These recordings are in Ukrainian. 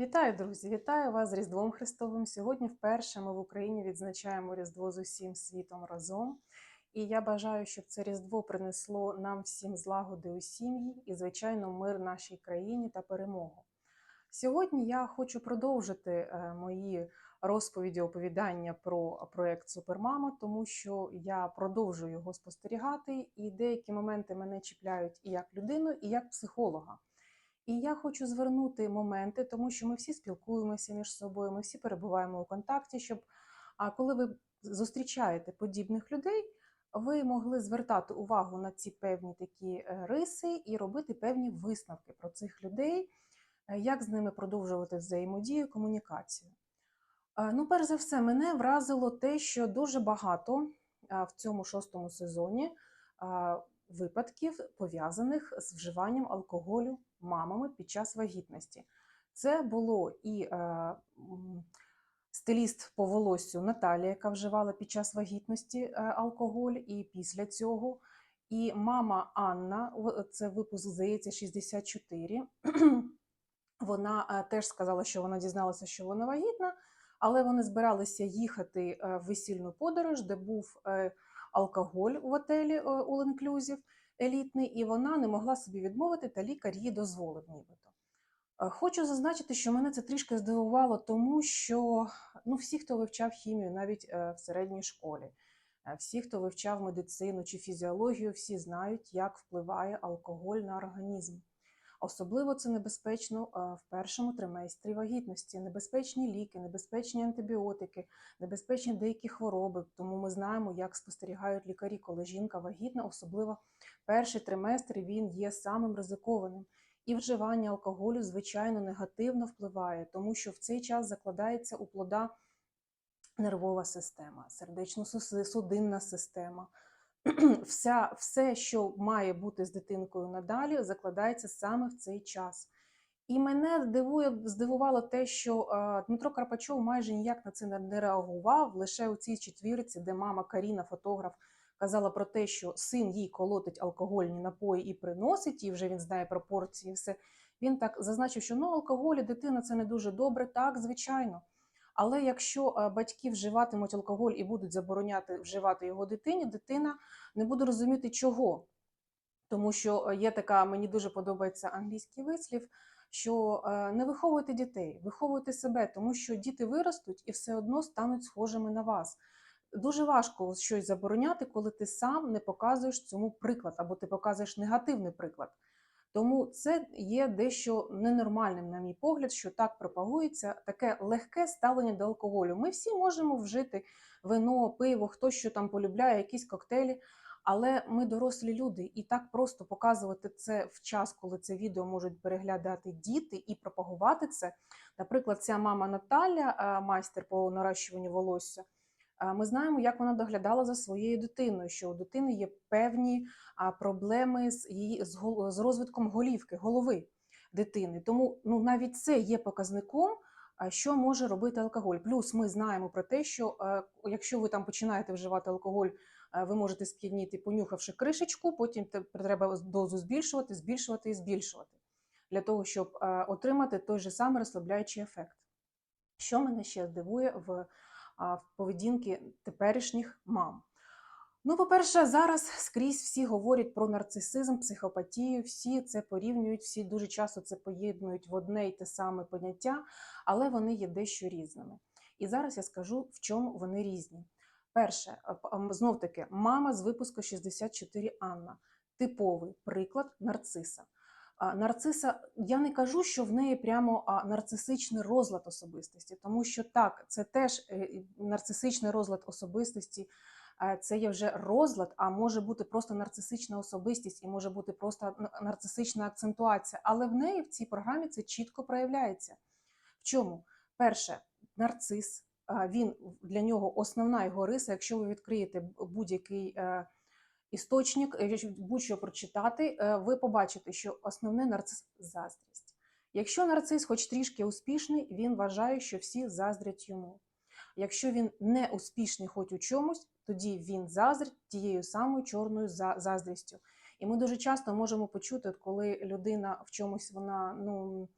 Вітаю, друзі! Вітаю вас з Різдвом Христовим. Сьогодні вперше ми в Україні відзначаємо Різдво з усім світом разом. І я бажаю, щоб це Різдво принесло нам всім злагоди у сім'ї і, звичайно, мир нашій країні та перемогу. Сьогодні я хочу продовжити е, мої розповіді оповідання про проект Супермама, тому що я продовжую його спостерігати, і деякі моменти мене чіпляють і як людину, і як психолога. І я хочу звернути моменти, тому що ми всі спілкуємося між собою, ми всі перебуваємо у контакті, щоб а коли ви зустрічаєте подібних людей, ви могли звертати увагу на ці певні такі е, риси і робити певні висновки про цих людей, е, як з ними продовжувати взаємодію, комунікацію. Е, Ну, перш за все, мене вразило те, що дуже багато в цьому шостому сезоні випадків пов'язаних з вживанням алкоголю мамами під час вагітності. Це було і е, стиліст по волоссю Наталія, яка вживала під час вагітності е, алкоголь, і після цього. І мама Анна, це випуск, здається, 64. Вона е, теж сказала, що вона дізналася, що вона вагітна, але вони збиралися їхати е, в весільну подорож, де був алкоголь в отелі е, All Inclusive елітний, і вона не могла собі відмовити, та лікар їй дозволив нібито. Е, Хочу зазначити, що мене це трішки здивувало, тому що ну, всі, хто вивчав хімію, навіть е, в середній школі, всі, хто вивчав медицину чи фізіологію, всі знають, як впливає алкоголь на організм. Особливо це небезпечно е, в першому триместрі вагітності. Небезпечні ліки, небезпечні антибіотики, небезпечні деякі хвороби. Тому ми знаємо, як спостерігають лікарі, коли жінка вагітна, особливо перший триместр він є самим ризикованим. І вживання алкоголю, звичайно, негативно впливає, тому що в цей час закладається у плода нервова система, сердечно-судинна система. Вся, все, що має бути з дитинкою надалі, закладається саме в цей час. І мене здивує, здивувало те, що е, Дмитро Карпачов майже ніяк на це не реагував. Лише у цій четвірці, де мама Каріна, фотограф, казала про те, що син їй колотить алкогольні напої і приносить, і вже він знає пропорції. Все він так зазначив, що ну алкоголь і дитина це не дуже добре. Так, звичайно. Але якщо е, батьки вживатимуть алкоголь і будуть забороняти вживати його дитині, дитина не буде розуміти чого. Тому що е, є така, мені дуже подобається англійський вислів, що е, не виховуйте дітей, виховуйте себе, тому що діти виростуть і все одно стануть схожими на вас. Дуже важко щось забороняти, коли ти сам не показуєш цьому приклад, або ти показуєш негативний приклад. Тому це є дещо ненормальним, на мій погляд, що так пропагується таке легке ставлення до алкоголю. Ми всі можемо вжити вино, пиво, хто що там полюбляє, якісь коктейлі. Але ми дорослі люди, і так просто показувати це в час, коли це відео можуть переглядати діти і пропагувати це. Наприклад, ця мама Наталя, майстер по нарощуванню волосся. Ми знаємо, як вона доглядала за своєю дитиною, що у дитини є певні проблеми з її з, розвитком голівки, голови дитини. Тому ну навіть це є показником, що може робити алкоголь. Плюс ми знаємо про те, що е, якщо ви там починаєте вживати алкоголь, е, ви можете сп'яніти, понюхавши кришечку, потім треба дозу збільшувати, збільшувати і збільшувати для того, щоб е, отримати той же самий розслабляючий ефект. Що мене ще дивує в, в поведінки теперішніх мам? Ну, по-перше, зараз скрізь всі говорять про нарцисизм, психопатію, всі це порівнюють, всі дуже часто це поєднують в одне й те саме поняття, але вони є дещо різними. І зараз я скажу, в чому вони різні. Перше, знов таки, мама з випуску 64 Анна типовий приклад нарциса. Нарциса, я не кажу, що в неї прямо нарцисичний розлад особистості, тому що так, це теж е, нарцисичний розлад особистості, це є вже розлад, а може бути просто нарцисична особистість і може бути просто нарцисична акцентуація. Але в неї в цій програмі це чітко проявляється. В чому? Перше, нарцис, він для нього основна його риса. Якщо ви відкриєте будь-який е, істочник, е, будь-що прочитати, е, ви побачите, що основне нарцис заздрість. Якщо нарцис, хоч трішки успішний, він вважає, що всі заздрять йому. Якщо він не успішний хоч у чомусь, тоді він заздрить тією самою чорною заздрістю. І ми дуже часто можемо почути, коли людина в чомусь вона ну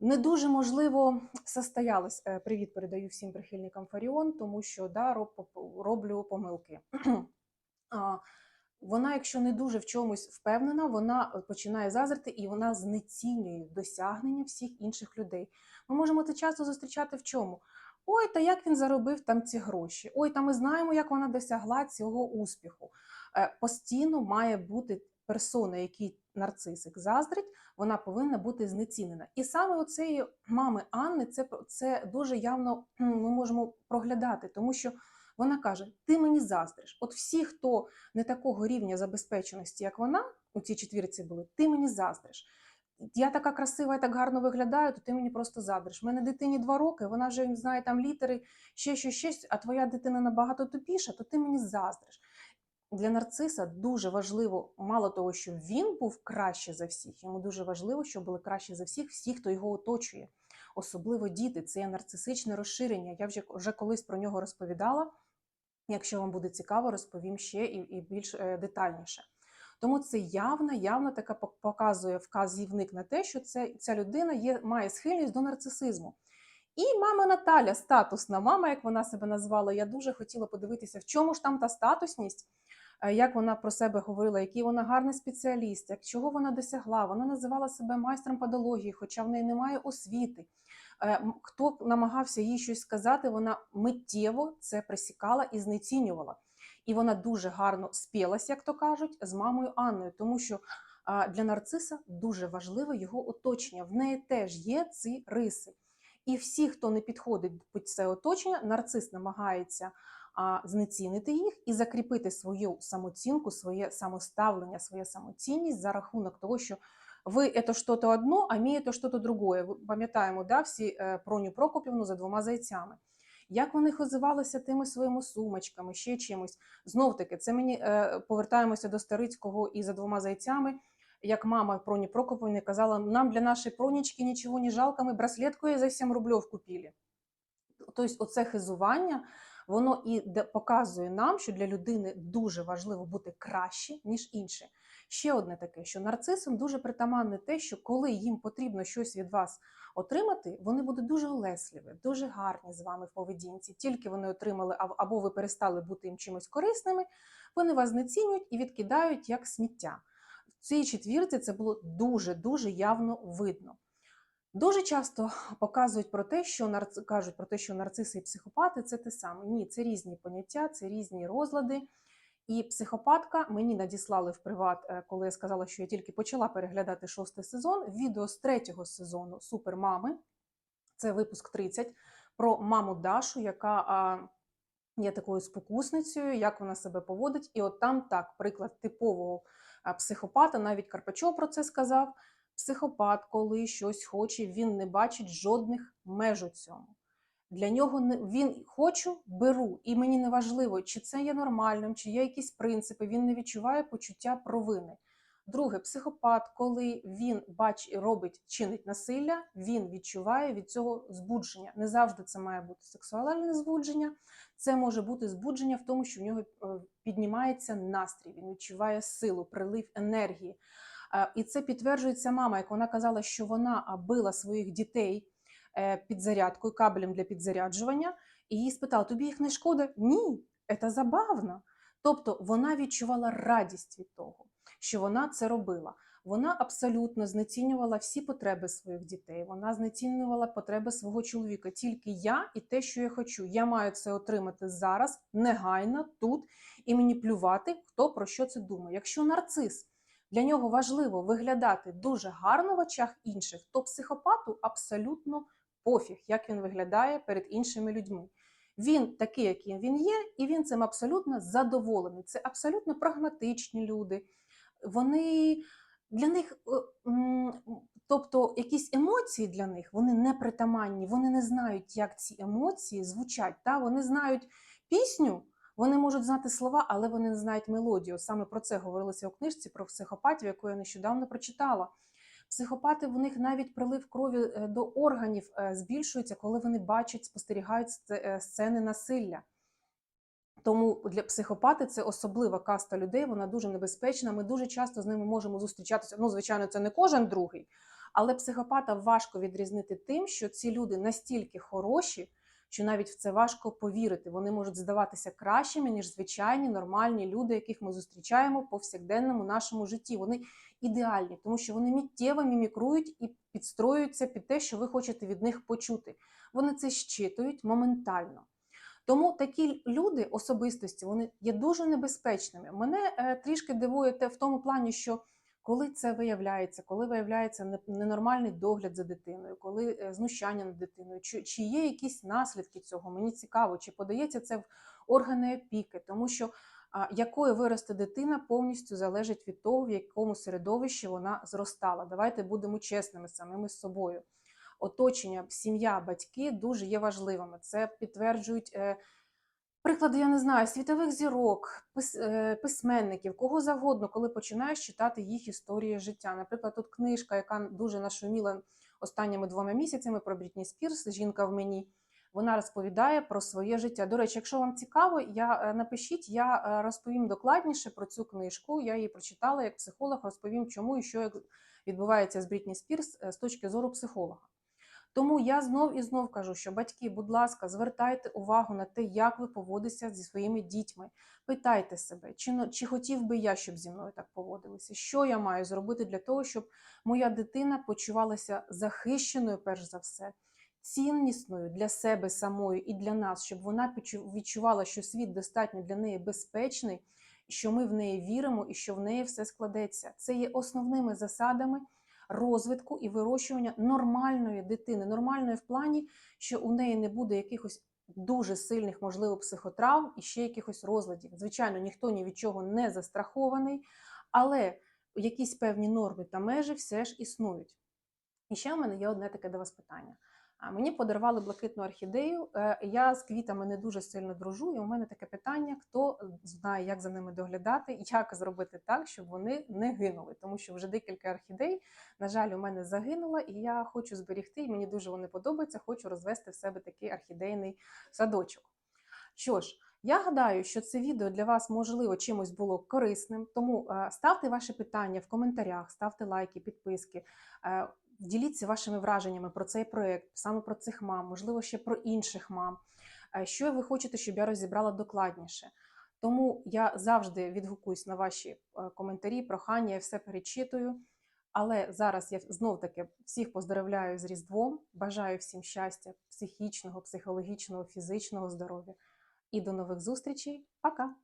Не дуже можливо состоялось. Е, Привіт передаю всім прихильникам Фаріон, тому що да, роб- роблю помилки. Вона, якщо не дуже в чомусь впевнена, вона е, починає зазрити і вона знецінює досягнення всіх інших людей. Ми можемо це часто зустрічати в чому? Ой, та як він заробив там ці гроші? Ой, та ми знаємо, як вона досягла цього успіху. Е, Постійно має бути персона, який нарцисик заздрить, вона повинна бути знецінена. І саме у цієї мами Анни це, це дуже явно ми можемо проглядати, тому що вона каже: Ти мені заздриш. От всі, хто не такого рівня забезпеченості, як вона, у цій четвірці були, ти мені заздриш. Я така красива, я так гарно виглядаю, то ти мені просто заздриш. У мене дитині два роки, вона вже знає там літери, ще щось, щось, а твоя дитина набагато тупіша, то ти мені заздриш. Для нарциса дуже важливо, мало того, що він був краще за всіх, йому дуже важливо, щоб були краще за всіх, всі, хто його оточує. Особливо діти, це є нарцисичне розширення. Я вже, вже колись про нього розповідала. Якщо вам буде цікаво, розповім ще і, і більш е, детальніше. Тому це явна, явна така показує вказівник на те, що це, ця людина є, має схильність до нарцисизму. І мама Наталя, статусна мама, як вона себе назвала, я дуже хотіла подивитися, в чому ж там та статусність, е, як вона про себе говорила, який вона гарний спеціаліст, як чого вона досягла. Вона називала себе майстром подології, хоча в неї немає освіти. Е, Хто намагався їй щось сказати, вона миттєво це присікала і знецінювала. І вона дуже гарно спілась, як то кажуть, з мамою Анною, тому що для нарциса дуже важливе його оточення. В неї теж є ці риси. І всі, хто не підходить під це оточення, нарцис намагається знецінити їх і закріпити свою самоцінку, своє самоставлення, своя самоцінність за рахунок того, що ви це щось одно, а мій щось другое. Ви Пам'ятаємо, да, всі е, Проню Прокопівну за двома зайцями. Як вони хозивалися тими своїми сумочками, ще чимось. Знов таки, це мені е, повертаємося до Старицького і за двома зайцями. Як мама Проні Прокоповні казала, нам для нашої пронічки нічого не жалко, ми браслетку за 7 рублів купили. Тобто, оце хизування, воно і показує нам, що для людини дуже важливо бути краще, ніж інші. Ще одне таке, що нарцисам дуже притаманне те, що коли їм потрібно щось від вас отримати, вони будуть дуже улесливі, дуже гарні з вами в поведінці. Тільки вони отримали або ви перестали бути їм чимось корисними, вони вас знецінюють і відкидають як сміття. В цій четвірці це було дуже дуже явно видно. Дуже часто показують про те, що нарци... кажуть про те, що нарциси і психопати це те саме. Ні, це різні поняття, це різні розлади. І психопатка мені надіслали в приват, е, коли я сказала, що я тільки почала переглядати шостий сезон. Відео з третього сезону Супермами. Це випуск 30 про маму Дашу, яка а, є такою спокусницею, як вона себе поводить. І от там так, приклад типового психопата, навіть Карпачов про це сказав. Психопат, коли щось хоче, він не бачить жодних меж у цьому. Для нього не він хочу, беру, і мені не важливо, чи це є нормальним, чи є якісь принципи. Він не відчуває почуття провини. Друге, психопат, коли він бач, робить, чинить насилля, він відчуває від цього збудження. Не завжди це має бути сексуальне збудження. Це може бути збудження в тому, що в нього е, піднімається настрій, він відчуває силу, прилив енергії. І це підтверджується мама, як вона казала, що вона била своїх дітей е, підзарядкою, кабелем для підзаряджування, і її спитала: тобі їх не шкода? Ні, це забавно. Тобто вона відчувала радість від того, що вона це робила. Вона абсолютно знецінювала всі потреби своїх дітей. Вона знецінювала потреби свого чоловіка. Тільки я і те, що я хочу. Я маю це отримати зараз, негайно, тут, і мені плювати, хто про що це думає. Якщо нарцис для нього важливо виглядати дуже гарно в очах інших, то психопату абсолютно пофіг, як він виглядає перед іншими людьми. Він такий, який він є, і він цим абсолютно задоволений. Це абсолютно прагматичні люди. Вони для них, е, тобто якісь емоції для них вони не притаманні, вони не знають, як ці емоції звучать. Та? Вони знають пісню, вони можуть знати слова, але вони не знають мелодію. Саме про це говорилося у книжці про психопатів, яку я нещодавно прочитала. Психопати в них навіть прилив крові е, до органів е, збільшується, коли вони бачать, спостерігають е, сцени насилля. Тому для психопати це особлива каста людей, вона дуже небезпечна. Ми дуже часто з ними можемо зустрічатися. Ну, звичайно, це не кожен другий, Але психопата важко відрізнити тим, що ці люди настільки хороші, що навіть в це важко повірити. Вони можуть здаватися кращими, ніж звичайні нормальні люди, яких ми зустрічаємо в повсякденному нашому житті. Вони ідеальні, тому що вони миттєво мімікрують і підстроюються під те, що ви хочете від них почути. Вони це щитують моментально. Тому такі люди, особистості, вони є дуже небезпечними. Мене е, трішки дивує те в тому плані, що коли це виявляється, коли виявляється ненормальний догляд за дитиною, коли е, знущання над дитиною, чи, чи є якісь наслідки цього, мені цікаво, чи подається це в органи опіки, тому що якою виросте дитина повністю залежить від того, в якому середовищі вона зростала. Давайте будемо чесними самими з собою. Оточення, сім'я, батьки дуже є важливими. Це підтверджують е, приклади, я не знаю, світових зірок, е, письменників, кого завгодно, коли починаєш читати їх історії життя. Наприклад, тут книжка, яка дуже нашуміла останніми двома місяцями про Брітні Спірс, жінка в мені. Вона розповідає про своє життя. До речі, якщо вам цікаво, я е, напишіть, я е, розповім докладніше про цю книжку. Я її прочитала як психолог, розповім, чому і що відбувається з Брітні Спірс з точки зору психолога. Тому я знов і знов кажу, що батьки, будь ласка, звертайте увагу на те, як ви поводитеся зі своїми дітьми. Питайте себе, чи, чи хотів би я, щоб зі мною так поводилися? Що я маю зробити для того, щоб моя дитина почувалася захищеною, перш за все, ціннісною для себе самої і для нас, щоб вона відчувала, що світ достатньо для неї безпечний, що ми в неї віримо і що в неї все складеться. Це є основними засадами розвитку і вирощування нормальної дитини, нормальної в плані, що у неї не буде якихось дуже сильних, можливо, психотравм і ще якихось розладів. Звичайно, ніхто ні від чого не застрахований, але якісь певні норми та межі все ж існують. І ще в мене є одне таке до вас питання. Мені подарували блакитну орхідею. Е, Я з квітами не дуже сильно дружу, і у мене таке питання: хто знає, як за ними доглядати, як зробити так, щоб вони не гинули. Тому що вже декілька орхідей, на жаль, у мене загинуло, і я хочу зберегти, і мені дуже вони подобаються. Хочу розвести в себе такий орхідейний садочок. Що ж, я гадаю, що це відео для вас можливо чимось було корисним. Тому е, ставте ваші питання в коментарях, ставте лайки, підписки. Діліться вашими враженнями про цей проект, саме про цих мам, можливо, ще про інших мам. Е, Що ви хочете, щоб я розібрала докладніше? Тому я завжди відгукуюсь на ваші е, коментарі, прохання, я все перечитую. Але зараз я знов таки всіх поздравляю з Різдвом, бажаю всім щастя, психічного, психологічного, фізичного здоров'я. І до нових зустрічей. Пока!